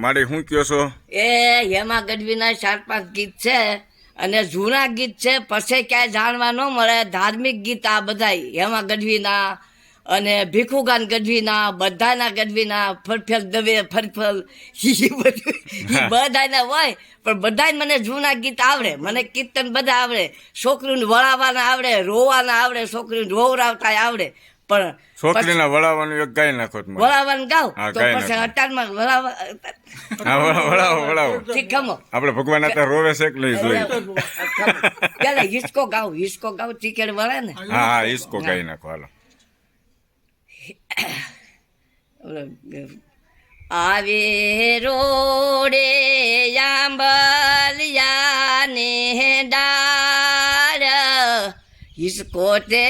મારી શું કયો છો? એ હેમા ગઢવીના ચાર પાંચ ગીત છે અને જૂના ગીત છે પછી ક્યાંય જાણવા ન મળે ધાર્મિક ગીત આ બધાય. હેમા ગઢવીના અને ભીખુગાન ગઢવીના બધાના ગઢવીના ફરફેલ દવે ફરફલ બધું. બધાના હોય પણ બધાય મને જૂના ગીત આવડે. મને કીર્તન બધા આવડે. છોકરીને વળાવવાના આવડે રોવાના આવડે છોકરીને રોવરાવતા આવડે. પણ છોકરીને વળાવવાનું એક ગાય નાખો. વળાવવાનું ગાવ? તો પછી નાખો. અટાણમાં વળાવવા વળાવો વળાવો વળાવો. શીખમો આપણે ભગવાન હતા રોવે છે કે નહીં જોઈ પેલા હિસકો ગાવ હિસકો ગાવ ચીકેડ વળે ને? હા હા ઈસકો ગાઈ નાખો હાલો. આવે રોડે હિસકો તે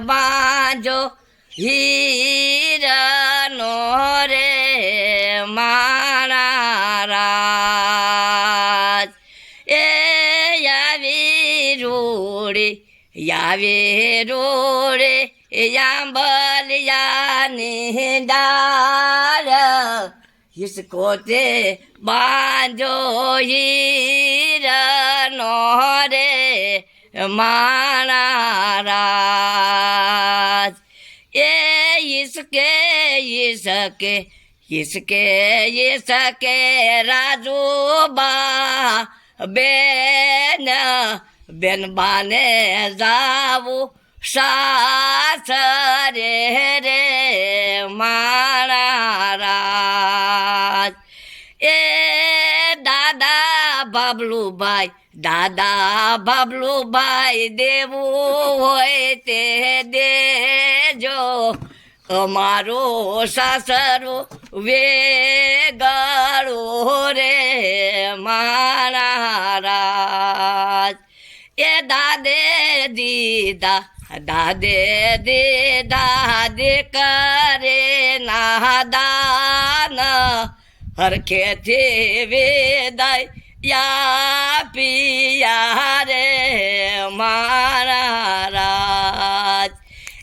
બાંજો હીરનો રે મારા રાજ એ આવી રોડે આવે રોડે યાંબલિયાની ડાળ હિસકો તે બાંજો હીરનો રે મારા રાજ. એ ઈસકે ઈસકે ઈસકે ઈસકે રાજુબા બેન બેન બાને જાવું સાસરે રે મારા બાબલુભાઈ દાદા બાબલુભાઈ દેવું હોય તે દેજો. અમારો સાસરો વેગળો રે મારા એ દાદે દીદા દાદે દીદા દે કરે નાદાન. હરખેથી વેદાય યા પિયા રે મારા રાજ,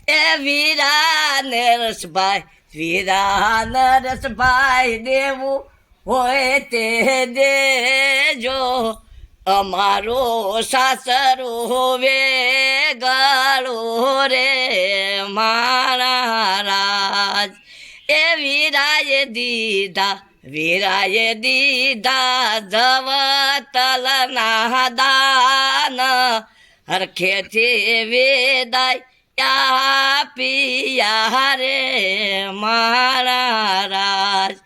એ વીરા નરસભાઈ વીરા નરસભાઈ દેવું હોય તે દેજો અમારો સાસરો વેગળો રે મારા રાજ એ વીરાએ દીધા વીરાએ દીધા જવતલ ના દાન હરખેથી વેદાય પિયા રે મારા રાજ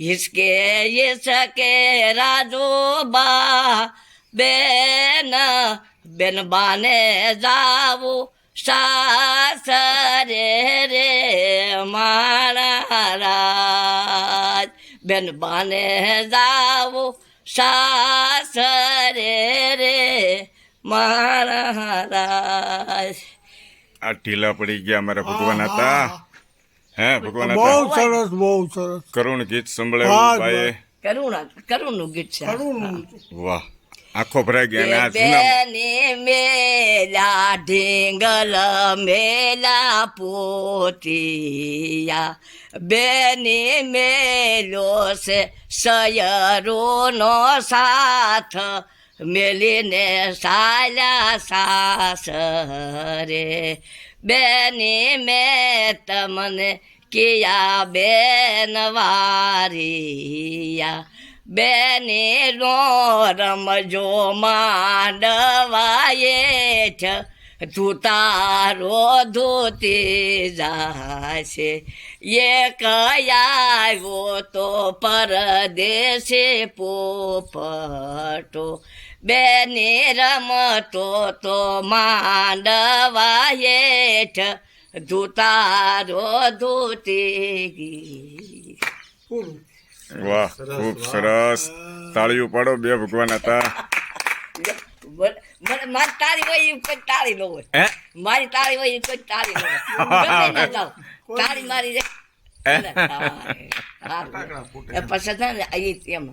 હિસકે હિસકે રાજુબા બેન બેન બાને જાવું સાસરે રે. મારા બેન બાને જાવો સાસરે રે મારા આ ઢીલા પડી ગયા અમારા ભગવાન હતા. હે ભગવાન બહુ સરસ બહુ સરસ. કરુણ ગીત હા, સંભળાવ્યું ભાઈએ કરુણા કરુણનું ગીત છે. વાહ. આખો ભરાઈ ગયા મેલા ઢીંગલ મેલા પોતિયા. બેની મેલો છે સયરોનો સાથ. મેલીને સાલા સાસ રે બેની મેં તમને કિયા બેન વારિયા. બેની નો રમજો માંડવાયેઠ તું તારો ધોતી જાશે. એ કયાવો તો પરદેશે પોપટો. બેને રમતો તો માંડવાયેઠ તું ધૂતારો ધોતી પૂરું. વાહ ખૂબ સરસ. તાળી પાડો બે ભગવાન હતા. મારી તાળી હોય કોઈ તાળી ન હોય. હે? મારી તાળી હોય કોઈ તાળી ન હોય. ગમે તાળી મારી પછી છે ને અહીં એમ.